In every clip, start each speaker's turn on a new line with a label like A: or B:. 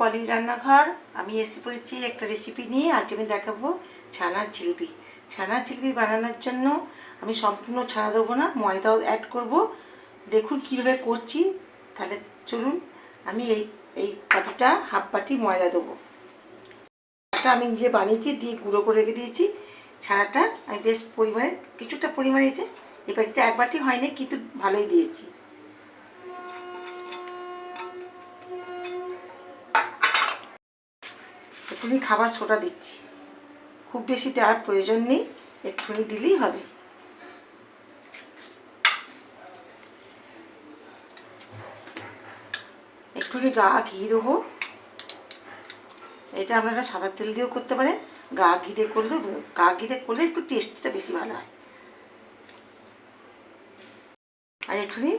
A: পলি রান্নাঘর, আমি এসে পড়েছি একটা রেসিপি নিয়ে। আজ আমি দেখাবো ছানার জিলিপি। ছানার জিলিপি বানানোর জন্য আমি সম্পূর্ণ ছানা দেবো না, ময়দাও অ্যাড করব। দেখুন কীভাবে করছি। তাহলে চলুন, আমি এই এই পাটিটা হাফ পাটি ময়দা দেবো। ছানাটা আমি নিজে বানিয়েছি, দিয়ে গুঁড়ো করে রেখে দিয়েছি। ছানাটা আমি বেশ পরিমাণে, কিছুটা পরিমাণে দিয়েছি। এই পাটিটা এক বাটি হয়নি, কিন্তু ভালোই দিয়েছি। একটুখানি খাবার সোটা দিচ্ছি। খুব বেশি দেওয়ার প্রয়োজন নেই, একটুখানি দিলেই হবে। একটুখানি গা ঘি দেবো। এটা আপনারা সাদা তেল দিয়েও করতে পারেন। গা ঘি দিয়ে করলেও গা ঘি দিয়ে করলে একটু টেস্টটা বেশি ভালো হয়। আর একটুখানি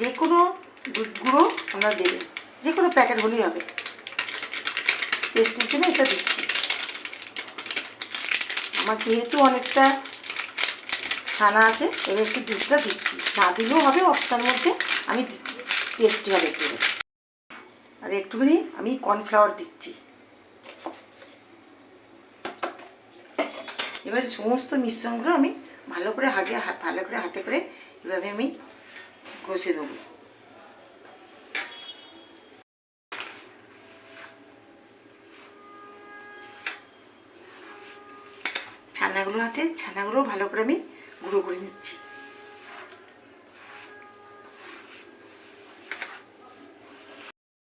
A: যে কোনো দুধ গুঁড়ো আপনারা দেবেন। যে কোনো প্যাকেট হলেই হবে। টেস্টের জন্য এটা দিচ্ছি। আমার যেহেতু অনেকটা ছানা আছে, এবার একটু দুধটা দিচ্ছি। না দিলেও হবে অপশার মধ্যে আমি টেস্টি হবে একটু। আর একটুখানি আমি কর্নফ্লাওয়ার দিচ্ছি। এবার সমস্ত মিশ্রণগুলো আমি ভালো করে হাতে, ভালো করে হাতে করে এভাবে আমি ঘষে দেবো। ছানাগুলো আছে, ছানাগুলো ভালো করে আমি গুঁড়ো করে নিচ্ছি।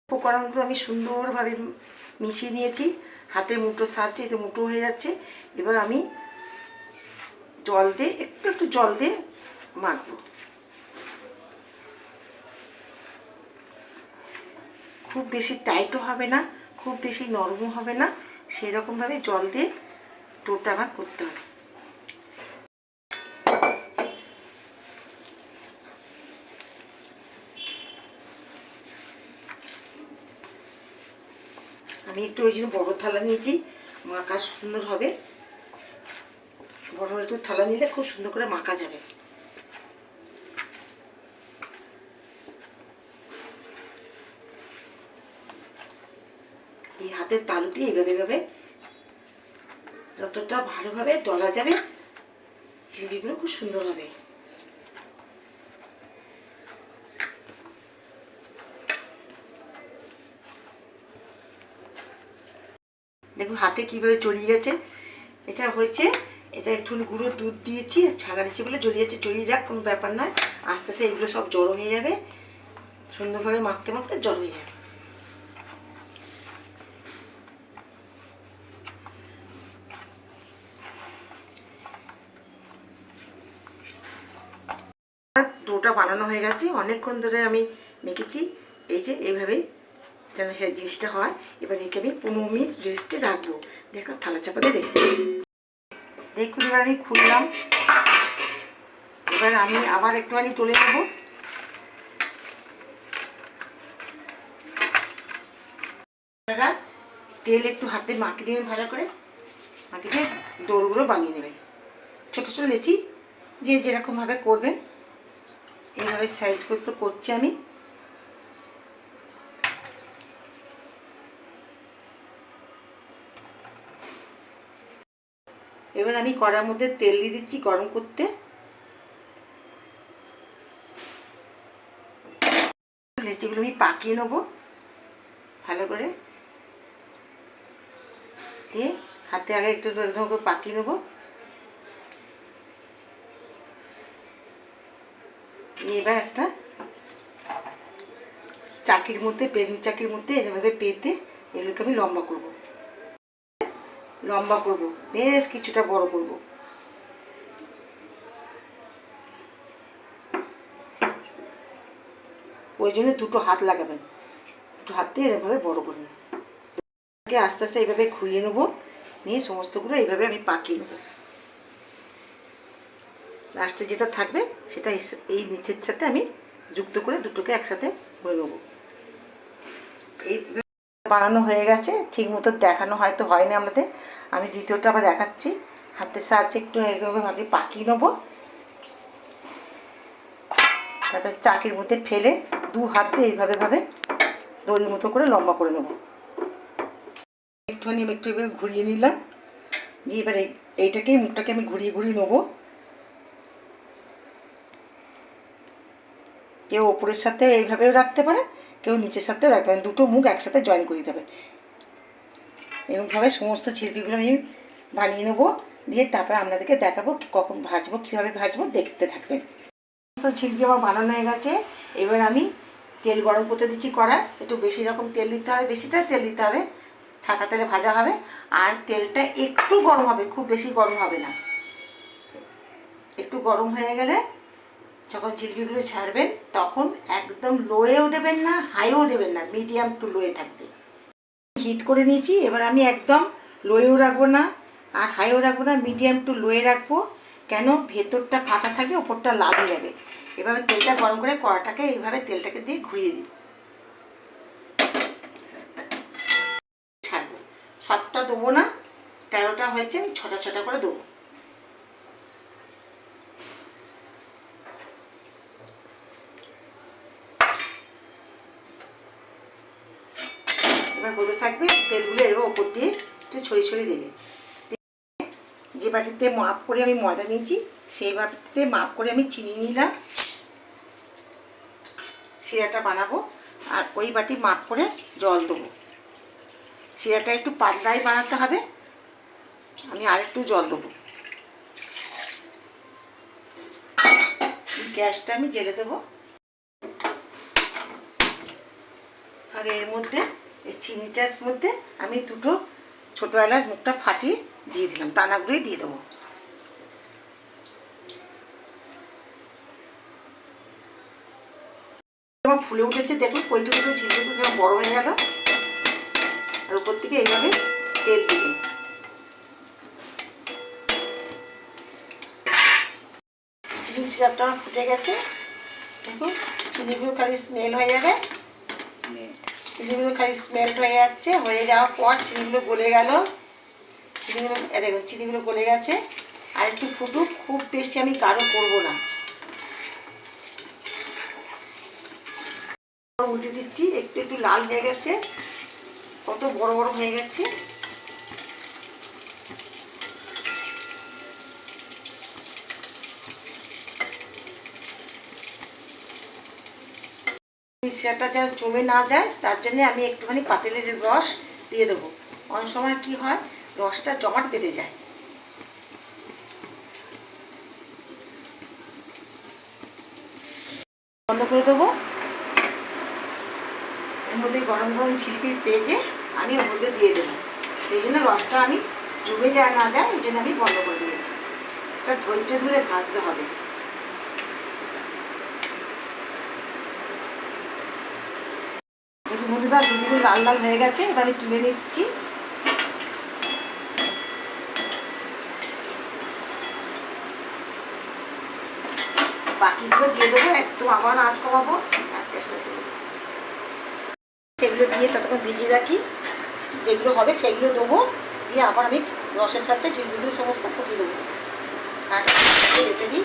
A: উপকরণগুলো আমি সুন্দরভাবে মিশিয়ে নিয়েছি। হাতে মুঠো সাহায্যে, এতে মুঠো হয়ে যাচ্ছে। এবার আমি জল দিয়ে, একটু একটু জল দিয়ে মাখবো। খুব বেশি টাইটও হবে না, খুব বেশি নরমও হবে না। সেরকমভাবে জল দিয়ে টোটা করতে হবে। আমি একটু ওই জন্য বড়ো থালা নিয়েছি, মাখা সুন্দর হবে। বড় একটু থালা নিলে খুব সুন্দর করে মাখা যাবে। এই হাতের তালু দিয়ে এইভাবে এইভাবে যতটা ভালোভাবে ডলা যাবে জিলিপিগুলো খুব সুন্দর হবে। দেখুন, হাতে কীভাবে জড়িয়ে গেছে। এটা হয়েছে, এটা একটু গুঁড়ো দুধ দিয়েছি ছাগা দিচ্ছি বলে জড়িয়ে যাচ্ছে। জড়িয়ে যাক, কোনো ব্যাপার নয়। আস্তে আস্তে এগুলো সব জড়ো হয়ে যাবে। সুন্দরভাবে মাখতে মাখতে জড়ো হয়ে যাবে। ডোটা বানানো হয়ে গেছে। অনেকক্ষণ ধরে আমি মেখেছি। এই যে এইভাবেই যেন হ্যাঁ জিনিসটা হয়। এবার একে আমি পনেরো মিনিট রেস্টে রাখব। দেখো, থালা চাপাতে রেখে দেখুন, এবার আমি খুললাম। এবার আমি আবার একটুখানি তুলে নেব। তেল একটু হাতে মাখিয়ে দেবেন ভালো করে। মাখিয়ে দিয়ে দৌড়গুলো বানিয়ে নেবেন। ছোটো ছোটো লেচি যে যেরকমভাবে করবেন। এইভাবে সাইজ করতে করছি আমি। এবার আমি কড়ার মধ্যে তেল দিয়ে দিচ্ছি গরম করতে। লেচিগুলো আমি পাকিয়ে নেব। ভালো করে। দিয়ে হাতে আগে একটু করে পাকিয়ে নেব। এবার একটা চাকির মধ্যে বেলুন চাকির মধ্যে এভাবে পেতে এগুলোকে আমি লম্বা করব। লম্বা করব, বেশ কিছুটা বড় করব। ওই জন্য দুটো হাত লাগাবেন। দুটো হাত দিয়ে এভাবে বড় করবেন। আস্তে আস্তে এইভাবে ঘুরিয়ে নেব, নিয়ে সমস্তগুলো এইভাবে আমি পাকিয়ে নেব। লাস্টে যেটা থাকবে, সেটা এই নিচের সাথে আমি যুক্ত করে দুটোকে একসাথে হয়ে নেব। এই বানানো হয়ে গেছে, ঠিক মতো দেখানো হয়তো হয়নি আমাদের। আমি দ্বিতীয়টা আবার দেখাচ্ছি। হাতের সাহায্যে একটু এইভাবে আগে পাকিয়ে নেব। তারপর চাকির মধ্যে ফেলে দু হাত এইভাবে ভাবে দড়ির মতো করে লম্বা করে নেব। একটুখানি আমি একটু এবার ঘুরিয়ে নিলাম। দিয়ে এবারে এইটাকেই মুখটাকে আমি ঘুরিয়ে ঘুরিয়ে নেব। কেউ ওপরের সাথে এইভাবেও রাখতে পারে, কেউ নিচের সাথেও রাখতে পারে। দুটো মুখ একসাথে জয়েন করে দিতে হবে এরকমভাবে সমস্ত চিরপিগুলো আমি বানিয়ে নেব, দিয়ে তারপরে আপনাদেরকে দেখাবো কখন ভাজবো, কীভাবে ভাজবো, দেখতে থাকবেন সমস্ত ছিলপি আমার বানানো হয়ে গেছে। এবার আমি তেল গরম করতে দিচ্ছি কড়ায় একটু বেশি রকম তেল দিতে হবে, বেশিটা তেল দিতে হবে। ছাকা তেলে ভাজা হবে। আর তেলটা একটু গরম হবে, খুব বেশি গরম হবে না। একটু গরম হয়ে গেলে যখন জিলপিগুলো ছাড়বেন, তখন একদম লোয়েও দেবেন না হাইও দেবেন না মিডিয়াম টু লোয়ে থাকবে। হিট করে নিয়েছি, এবার আমি একদম লোয়েও রাখব না, আর হাইও রাখব না মিডিয়াম টু লোয়ে রাখব, কেন ভেতরটা কাঁচা থাকে, ওপরটা লাল হয়ে যাবে। এভাবে তেলটা গরম করে কড়াটাকে এইভাবে তেলটাকে দিয়ে ঘুরিয়ে দিই ছাড়বো। সবটা দেবো না, তেরোটা হয়েছে, আমি ছটা ছটা করে দেবো। এবার বলতে থাকবে তেলগুলো এবার ওপর দিয়ে একটু ছড়িয়ে ছড়িয়ে দেবে। যে বাটিতে মাপ করে আমি ময়দা নিয়েছি, সেই বাটিতে মাপ করে আমি চিনি নিলাম। শিরাটা বানাবো আর ওই বাটি মাপ করে জল দেবো। শিরাটা একটু পাতলাই বানাতে হবে, আমি আরেকটু জল দেবো। গ্যাসটা আমি জেলে দেবো। আর এর মধ্যে এই চিনিটার মধ্যে আমি দুটো ছোটো এলাচ মুখটা ফাটিয়ে দিয়ে দিলাম, দানাগুলোই দিয়ে দেবো। আমার ফুলে উঠেছে, দেখুন কইটুকু ঝিলটুকু কেমন বড় হয়ে গেল। আর উপর থেকে এইভাবে তেল দিবে। চিনি সিরাপটা আমার ফুটে গেছে। দেখুন, চিনিগুলো খালি স্মেল হয়ে যাবে। চিনিগুলো খালি স্মেল্ট হয়ে যাচ্ছে, হয়ে যাওয়ার পর চিনিগুলো গলে গেল। চিনিগুলো দেখো চিলিগুলো গলে গেছে। আর একটু ফুটুক, খুব বেশি আমি কারও করব না। উল্টে দিচ্ছি, একটু একটু লাল হয়ে গেছে, কত বড় বড় হয়ে গেছে। সেটা যেন জমে না যায়, তার জন্য আমি একটুখানি পাতিলের রস দিয়ে দেবো। অনেক সময় কি হয়, রসটা জমাট বেঁধে যায়। বন্ধ করে দেবো। এর মধ্যে গরম গরম ঝিলপি পেঁজে আমি ওর মধ্যে দিয়ে দেবো। সেই জন্য রসটা আমি জমে যায় না যায়, এই জন্য আমি বন্ধ করে দিয়েছি। এটা ধৈর্য ধরে ভাজতে হবে দেখুন বন্ধুরা ঝিলপিগুলো লাল লাল হয়ে গেছে, এবার আমি তুলে নিচ্ছি। বাকিগুলো দিয়ে দেবো, একদম আবার আঁচ কমাবো। আর। সেগুলো দিয়ে ততক্ষণ ভিজিয়ে রাখি। যেগুলো হবে সেগুলো দেবো। দিয়ে আবার আমি রসের সাথে জিলবিগুলো সমস্ত ফুটিয়ে দেবো। কাটা রেখে দিই।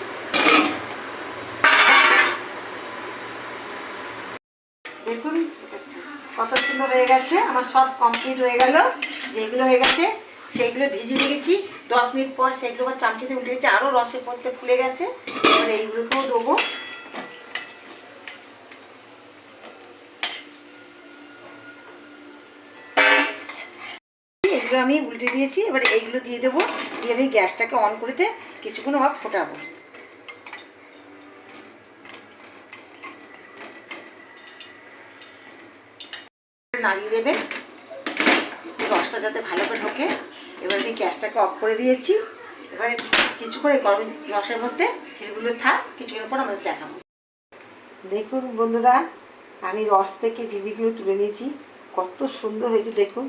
A: দেখুন কত সুন্দর হয়ে গেছে, আমার সব কমপ্লিট হয়ে গেল, যেগুলো হয়ে গেছে, সেইগুলো ভিজিয়ে রেখেছি। দশ মিনিট পর সেগুলো আবার চামচিতে উঠে গেছে আরও রসে পড়তে ফুলে গেছে, এবার এইগুলোকেও দেবো এগুলো আমি উল্টে দিয়েছি, এবার এইগুলো দিয়ে দেবো, দিয়ে আমি গ্যাসটাকে অন করে দিয়ে কিছুক্ষণ আবার ফোটাবো। নাড়িয়ে দেবে। রসটা যাতে ভালো করে ঢোকে। এবার আমি গ্যাসটাকে অফ করে দিয়েছি। এবারে কিছু করে গরম রসের মধ্যে সেগুলো থাক কিছুক্ষণ পর আমাদের দেখাবো। দেখুন বন্ধুরা, আমি রস থেকে জিবিগুলো তুলে নিয়েছি। কত সুন্দর হয়েছে দেখুন।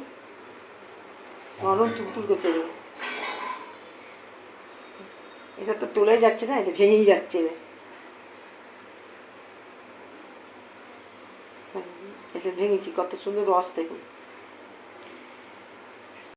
A: নরম টুকটুক করছে এটা তো তোলে যাচ্ছে না, এটা ভেঙেই যাচ্ছে। ভেঙেছি কত সুন্দর রস দেখুন।